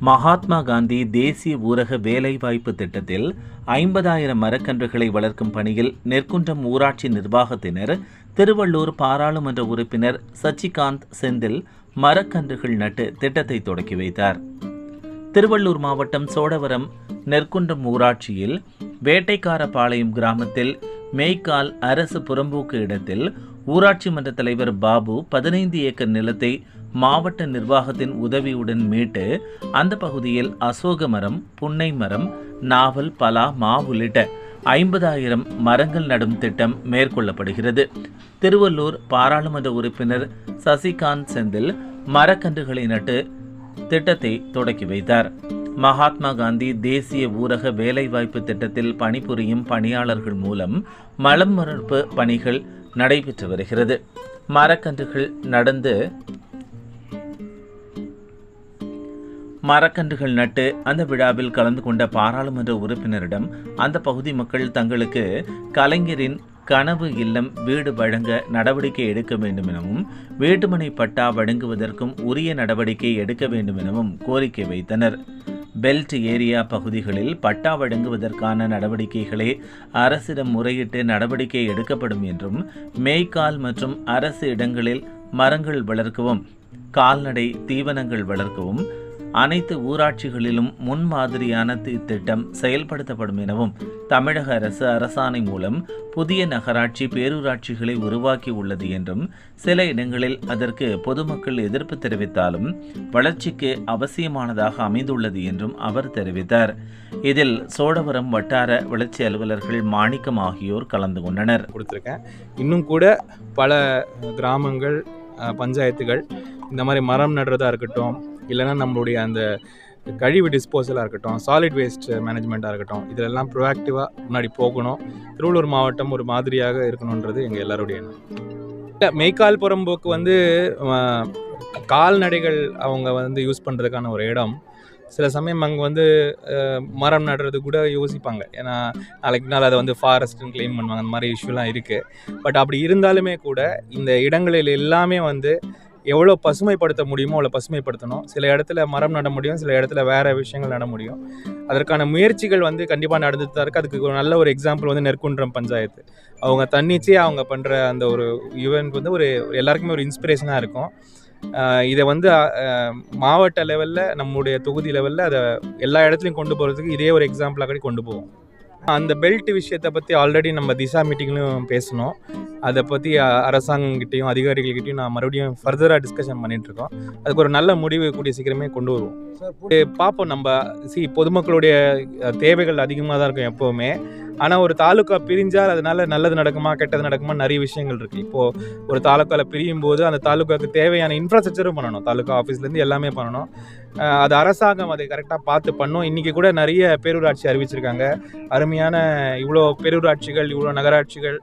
மகாத்மா காந்தி தேசிய ஊரக வேலைவாய்ப்பு திட்டத்தில் ஐம்பதாயிரம் மரக்கன்றுகளை வளர்க்கும் பணியில் நெற்குன்றம் ஊராட்சி நிர்வாகத்தினர் திருவள்ளூர் பாராளுமன்ற உறுப்பினர் சச்சிகாந்த் செந்தில் மரக்கன்றுகள் நட்டு திட்டத்தை தொடக்கி வைத்தார். திருவள்ளூர் மாவட்டம் சோழவரம் நெற்குன்றம் ஊராட்சியில் வேட்டைக்காரபாளையம் கிராமத்தில் மேய்க்கால் அரசு புறம்போக்கு இடத்தில் ஊராட்சி மன்ற தலைவர் பாபு பதினைந்து ஏக்கர் நிலத்தை மாவட்ட நிர்வாகத்தின் உதவியுடன் மீட்டு அந்த பகுதியில் அசோக மரம் புன்னை மரம் நாவல் பலா மா உள்ளிட்ட ஐம்பதாயிரம் மரங்கள் நடும் திட்டம் மேற்கொள்ளப்படுகிறது. திருவள்ளூர் பாராளுமன்ற உறுப்பினர் சசிகாந்த் செந்தில் மரக்கன்றுகளை நட்டு திட்டத்தை தொடக்கி வைத்தார். மகாத்மா காந்தி தேசிய ஊரக வேலைவாய்ப்பு திட்டத்தில் பணிபுரியும் பணியாளர்கள் மூலம் மலம் மறுப்பு பணிகள் நடைபெற்று வருகிறது. மரக்கன்றுகள் நடந்து மரக்கன்றுகள் நட்டு அந்த விழாவில் கலந்து கொண்ட பாராளுமன்ற உறுப்பினரிடம் அந்த பகுதி மக்கள் தங்களுக்கு கலைஞரின் கனவு இல்லம் வீடு வழங்க நடவடிக்கை எடுக்க வேண்டும் எனவும் வீட்டுமனை பட்டா வழங்குவதற்கும் உரிய நடவடிக்கை எடுக்க வேண்டும் எனவும் கோரிக்கை வைத்தனர். பெல்ட் ஏரியா பகுதிகளில் பட்டா வழங்குவதற்கான நடவடிக்கைகளை அரசிடம் முறையிட்டு நடவடிக்கை எடுக்கப்படும் என்றும் மேய்க்கால் மற்றும் அரசு இடங்களில் மரங்கள் வளர்க்கவும் கால்நடை தீவனங்கள் வளர்க்கவும் அனைத்து ஊராட்சிகளிலும் முன்மாதிரியான இத்திட்டம் திட்டம் செயல்படுத்தப்படும் எனவும் தமிழக அரசு அரசாணை மூலம் புதிய நகராட்சி பேரூராட்சிகளை உருவாக்கி உள்ளது என்றும் சில இடங்களில் அதற்கு பொதுமக்கள் எதிர்ப்பு தெரிவித்தாலும் வளர்ச்சிக்கு அவசியமானதாக அமைந்துள்ளது என்றும் அவர் தெரிவித்தார். இதில் சோழவரம் வட்டார வளர்ச்சி அலுவலர்கள் மாணிக்கம் ஆகியோர் கலந்து கொண்டனர். கொடுத்துருக்கேன். இன்னும் கூட பல கிராமங்கள் பஞ்சாயத்துகள் இந்த மாதிரி மரம் நடுறதா இருக்கட்டும் இல்லைன்னா நம்மளுடைய அந்த கழிவு டிஸ்போசலாக இருக்கட்டும் சாலிட் வேஸ்ட் மேனேஜ்மெண்ட்டாக இருக்கட்டும் இதெல்லாம் ப்ரொஆக்டிவாக முன்னாடி போகணும். திருவள்ளூர் மாவட்டம் ஒரு மாதிரியாக இருக்கணுன்றது எங்கள் எல்லாருடைய எண்ணம். மெய்க்கால் புறம்போக்கு வந்து கால்நடைகள் அவங்க வந்து யூஸ் பண்ணுறதுக்கான ஒரு இடம். சில சமயம் அங்கே வந்து மரம் நடுறது கூட யோசிப்பாங்க. ஏன்னா நாளைக்கு நாள் அதை வந்து ஃபாரஸ்ட்னு க்ளைம் பண்ணுவாங்க. அந்த மாதிரி இஷ்யூலாம் இருக்குது பட் அப்படி இருந்தாலுமே கூட இந்த இடங்களில் எல்லாமே வந்து எவ்வளோ பசுமைப்படுத்த முடியுமோ அவ்வளோ பசுமைப்படுத்தணும். சில இடத்துல மரம் நட முடியும் சில இடத்துல வேறு விஷயங்கள் நட முடியும். அதற்கான முயற்சிகள் வந்து கண்டிப்பாக நடந்துட்டு தான் இருக்குது அதுக்கு ஒரு நல்ல ஒரு எக்ஸாம்பிள் வந்து நெற்குன்றம் பஞ்சாயத்து. அவங்க தன்னிச்சே அவங்க பண்ணுற அந்த ஒரு ஈவெண்ட் வந்து ஒரு எல்லாருக்குமே ஒரு இன்ஸ்பிரேஷனாக இருக்கும். இதை வந்து மாவட்ட லெவலில் நம்முடைய தொகுதி லெவலில் அதை எல்லா இடத்துலையும் கொண்டு போகிறதுக்கு இதே ஒரு எக்ஸாம்பிளாக கூட கொண்டு போவோம். அந்த பெல்ட் விஷயத்தை பற்றி ஆல்ரெடி நம்ம திசா மீட்டிங்லையும் பேசணும். அதை பற்றி அரசாங்கங்கிட்டையும் அதிகாரிகள்கிட்டையும் நான் மறுபடியும் ஃபர்தராக டிஸ்கஷன் பண்ணிட்டு இருக்கோம் அதுக்கு ஒரு நல்ல முடிவு கூடிய சீக்கிரமே கொண்டு வருவோம். பார்ப்போம் நம்ம சி பொதுமக்களுடைய தேவைகள் அதிகமாக தான் இருக்கும் எப்போவுமே. ஆனால் ஒரு தாலுக்கா பிரிஞ்சால் அதனால நல்லது நடக்குமா கெட்டது நடக்குமா நிறைய விஷயங்கள் இருக்குது இப்போது ஒரு தாலுக்காவில் பிரியும் போது அந்த தாலுக்காவுக்கு தேவையான இன்ஃப்ராஸ்ட்ரக்சரும் பண்ணணும். தாலுக்கா ஆஃபீஸ்லேருந்து எல்லாமே பண்ணணும். அது அரசாங்கம் அதை கரெக்டாக பார்த்து பண்ணும். இன்றைக்கி கூட நிறைய பேரூராட்சி அறிவிச்சிருக்காங்க. அருமையான இவ்வளோ பேரூராட்சிகள் இவ்வளோ நகராட்சிகள்